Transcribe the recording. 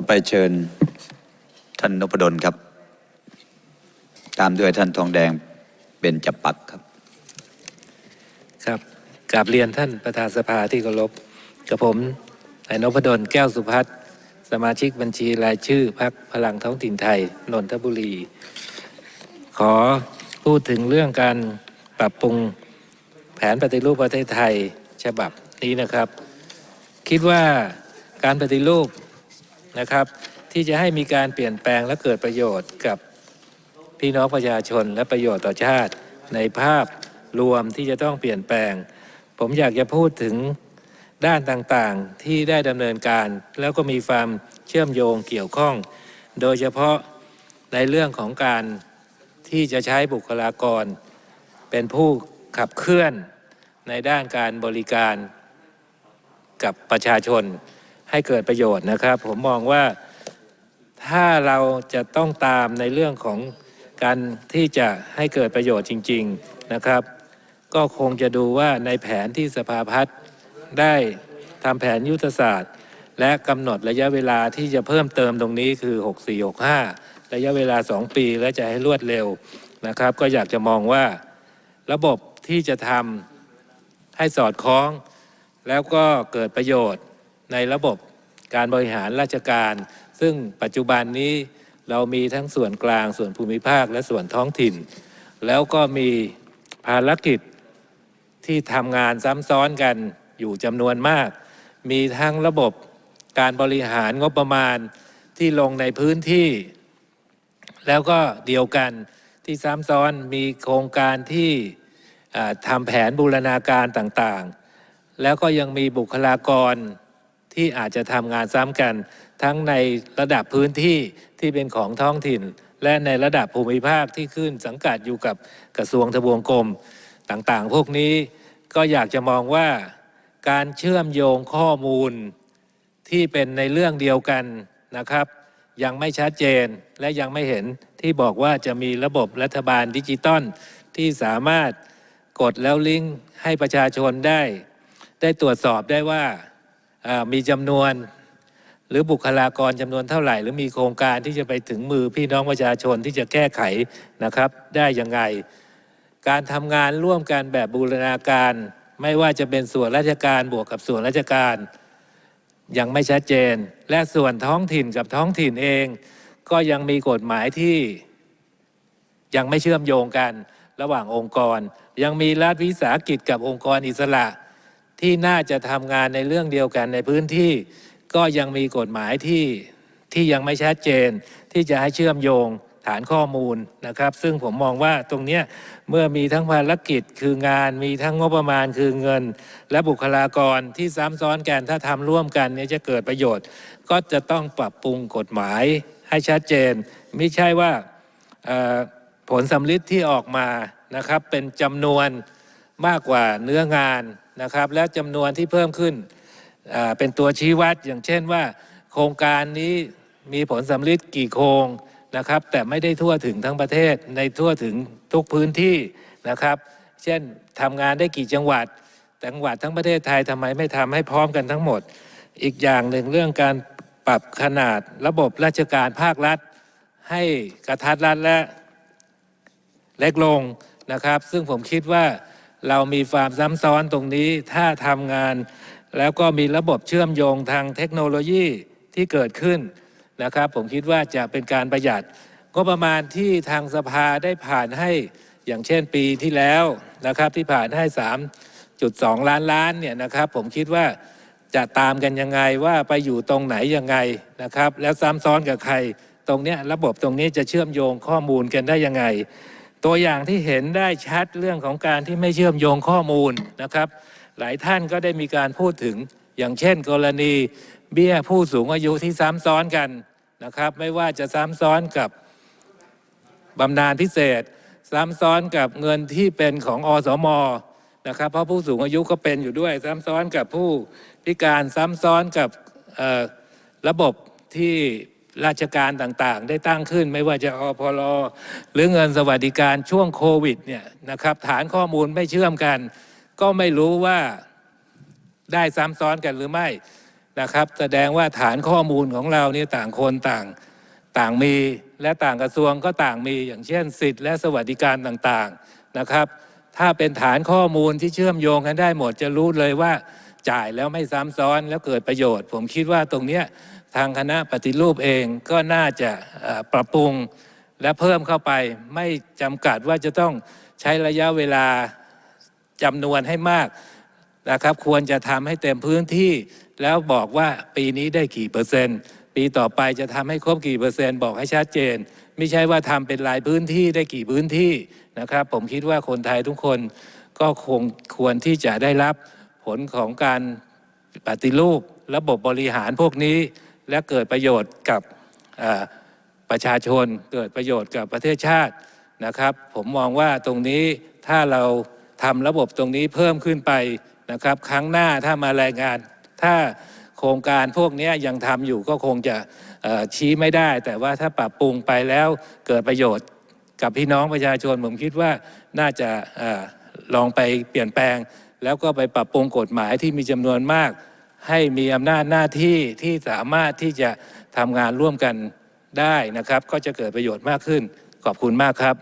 ต่อไปเชิญท่านนพดลครับ ตามด้วยท่านทองแดงเบญจปักครับ ครับกราบเรียนท่านประธานสภาที่เคารพกับผมนายนพดลแก้วสุพัฒน์สมาชิกบัญชีรายชื่อพักพลังท้องถิ่นไทยนนทบุรี ขอพูดถึงเรื่องการปรับปรุงแผนปฏิรูปประเทศไทยฉบับนี้นะครับ คิดว่าการปฏิรูป นะครับ ที่จะให้มีการเปลี่ยนแปลงและเกิดประโยชน์กับพี่น้องประชาชนและประโยชน์ต่อชาติในภาพรวมที่จะต้องเปลี่ยนแปลง ผมอยากจะพูดถึงด้านต่างๆที่ได้ดำเนินการ แล้วก็มีความเชื่อมโยงเกี่ยวข้อง โดยเฉพาะในเรื่องของการที่จะใช้บุคลากร เป็นผู้ขับเคลื่อนในด้านการบริการกับประชาชน ให้เกิดประโยชน์นะครับ ผมมองว่าถ้าเราจะต้องตามในเรื่องของการที่จะให้เกิดประโยชน์จริง ๆนะครับ ก็คงจะดูว่าในแผนที่สภาพัฒน์ได้ทำแผนยุทธศาสตร์ และกำหนดระยะเวลาที่จะเพิ่มเติมตรงนี้คือ 6465 ระยะเวลา 2 ปีและจะให้รวดเร็วนะครับ ก็อยากจะมองว่าระบบที่จะทำให้สอดคล้อง แล้วก็เกิดประโยชน์ ในระบบการบริหารราชการ ซึ่งปัจจุบันนี้เรามีทั้งส่วนกลางส่วนภูมิภาคและส่วนท้องถิ่น แล้วก็มีภารกิจที่ทำงานซ้ำซ้อนกันอยู่จำนวนมาก มีทั้งระบบการบริหารงบประมาณที่ลงในพื้นที่ แล้วก็เดียวกันที่ซ้ำซ้อนมีโครงการที่ทำแผนบูรณาการต่างๆ แล้วก็ยังมีบุคลากร ที่อาจจะทำงานซ้ำกัน ทั้งในระดับพื้นที่ที่เป็นของท้องถิ่น และในระดับภูมิภาคที่ขึ้นสังกัดอยู่กับกระทรวงทบวงกรมต่างๆ พวกนี้ก็อยากจะมองว่าการเชื่อมโยงข้อมูลที่เป็นในเรื่องเดียวกันนะครับ ยังไม่ชัดเจนและยังไม่เห็นที่บอกว่าจะมีระบบรัฐบาลดิจิตอลที่สามารถกดแล้วลิงก์ให้ประชาชนได้ ได้ตรวจสอบได้ว่า มีจำนวน หรือบุคลากรจำนวนเท่าไหร่ หรือมีโครงการที่จะไปถึงมือพี่น้องประชาชนที่จะแก้ไขนะครับ ได้ยังไง การทำงานร่วมกันแบบบูรณาการ ไม่ว่าจะเป็นส่วนราชการบวกกับส่วนราชการ ยังไม่ชัดเจน และส่วนท้องถิ่นกับท้องถิ่นเอง ก็ยังมีกฎหมายที่ยังไม่เชื่อมโยงกันระหว่างองค์กร ยังมีรัฐวิสาหกิจกับองค์กรอิสระ ที่น่าจะทำงานในเรื่องเดียวกันในพื้นที่ ก็ยังมีกฎหมายที่ที่ยังไม่ชัดเจน ที่จะให้เชื่อมโยงฐานข้อมูลนะครับ ซึ่งผมมองว่าตรงนี้เมื่อมีทั้งภารกิจคืองานมีทั้งงบประมาณคือเงิน และบุคลากรที่ซ้ำซ้อนกันถ้าทำร่วมกันเนี่ยจะเกิดประโยชน์ ก็จะต้องปรับปรุงกฎหมายให้ชัดเจน ไม่ใช่ว่าผลสำลิดที่ออกมานะครับเป็นจำนวนมากกว่าเนื้องาน นะครับและจำนวนที่เพิ่มขึ้นเป็นตัวชี้วัดอย่างเช่นว่า โครงการนี้มีผลสำลิดกี่โครงนะครับ แต่ไม่ได้ทั่วถึงทั้งประเทศในทั่วถึงทุกพื้นที่นะครับ เช่นทำงานได้กี่จังหวัดจังหวัดทั้งประเทศไทยทำไมไม่ทำให้พร้อมกันทั้งหมด อีกอย่างหนึ่งเรื่องการปรับขนาดระบบราชการภาครัฐ ให้กระทัดรัดและเล็กลงนะครับ ซึ่งผมคิดว่า เรามีความซ้ำซ้อนตรงนี้ถ้าทำงาน แล้วก็มีระบบเชื่อมโยงทางเทคโนโลยีที่เกิดขึ้นนะครับ ผมคิดว่าจะเป็นการประหยัดก็ประมาณที่ทางสภาได้ผ่านให้อย่างเช่นปีที่แล้วนะครับที่ผ่านให้ 3.2 ล้านล้านเนี่ยนะครับ ผมคิดว่าจะตามกันยังไงว่าไปอยู่ตรงไหนยังไงนะครับ แล้วซ้ำซ้อนกับใครตรงเนี้ยระบบตรงนี้จะเชื่อมโยงข้อมูลกันได้ยังไง ตัวอย่างที่เห็นได้ชัดเรื่องของการที่ไม่เชื่อมโยงข้อมูลนะครับ หลายท่านก็ได้มีการพูดถึงอย่างเช่น กรณีเบี้ยผู้สูงอายุที่ซ้ำซ้อนกันนะครับ ไม่ว่าจะซ้ำซ้อนกับบำนาญพิเศษ ซ้ำซ้อนกับเงินที่เป็นของอสมนะครับเพราะผู้สูงอายุก็เป็นอยู่ด้วย ซ้ำซ้อนกับผู้พิการซ้ำซ้อนกับระบบที่ ราชการต่างๆ ได้ตั้งขึ้น ไม่ว่าจะอพลหรือเงินสวัสดิการช่วงโควิดเนี่ยนะครับ ฐานข้อมูลไม่เชื่อมกัน ก็ไม่รู้ว่าได้ซ้ำซ้อนกันหรือไม่นะครับ แสดงว่าฐานข้อมูลของเราเนี่ยต่างคนต่างต่างมี และต่างกระทรวงก็ต่างมี อย่างเช่น สิทธิและสวัสดิการต่างๆนะครับ ถ้าเป็นฐานข้อมูลที่เชื่อมโยงกันได้หมดจะรู้เลยว่าจ่ายแล้วไม่ซ้ำซ้อนแล้วเกิดประโยชน์ ผมคิดว่าตรงเนี้ย ทางคณะปฏิรูปเองก็น่าจะปรับปรุงและเพิ่มเข้าไปไม่จำกัดว่าจะต้องใช้ระยะเวลาจำนวนให้มากนะครับ ควรจะทำให้เต็มพื้นที่ แล้วบอกว่าปีนี้ได้กี่เปอร์เซ็นต์ ปีต่อไปจะทำให้ครบกี่เปอร์เซ็นต์บอกให้ชัดเจน ไม่ใช่ว่าทำเป็นรายพื้นที่ได้กี่พื้นที่นะครับ ผมคิดว่าคนไทยทุกคนก็คงควรที่จะได้รับผลของการปฏิรูประบบบริหารพวกนี้ และเกิดประโยชน์กับประชาชน เกิดประโยชน์กับประเทศชาตินะครับ ผมมองว่าตรงนี้ถ้าเราทำระบบตรงนี้เพิ่มขึ้นไปนะครับ ครั้งหน้าถ้ามารายงาน ถ้าโครงการพวกนี้ยังทำอยู่ก็คงจะชี้ไม่ได้ แต่ว่าถ้าปรับปรุงไปแล้วเกิดประโยชน์กับพี่น้องประชาชน ผมคิดว่าน่าจะลองไปเปลี่ยนแปลง แล้วก็ไปปรับปรุงกฎหมายที่มีจำนวนมาก ให้มีอำนาจหน้าที่ที่สามารถที่จะทำงานร่วมกันได้นะครับ ก็จะเกิดประโยชน์มากขึ้น ขอบคุณมากครับ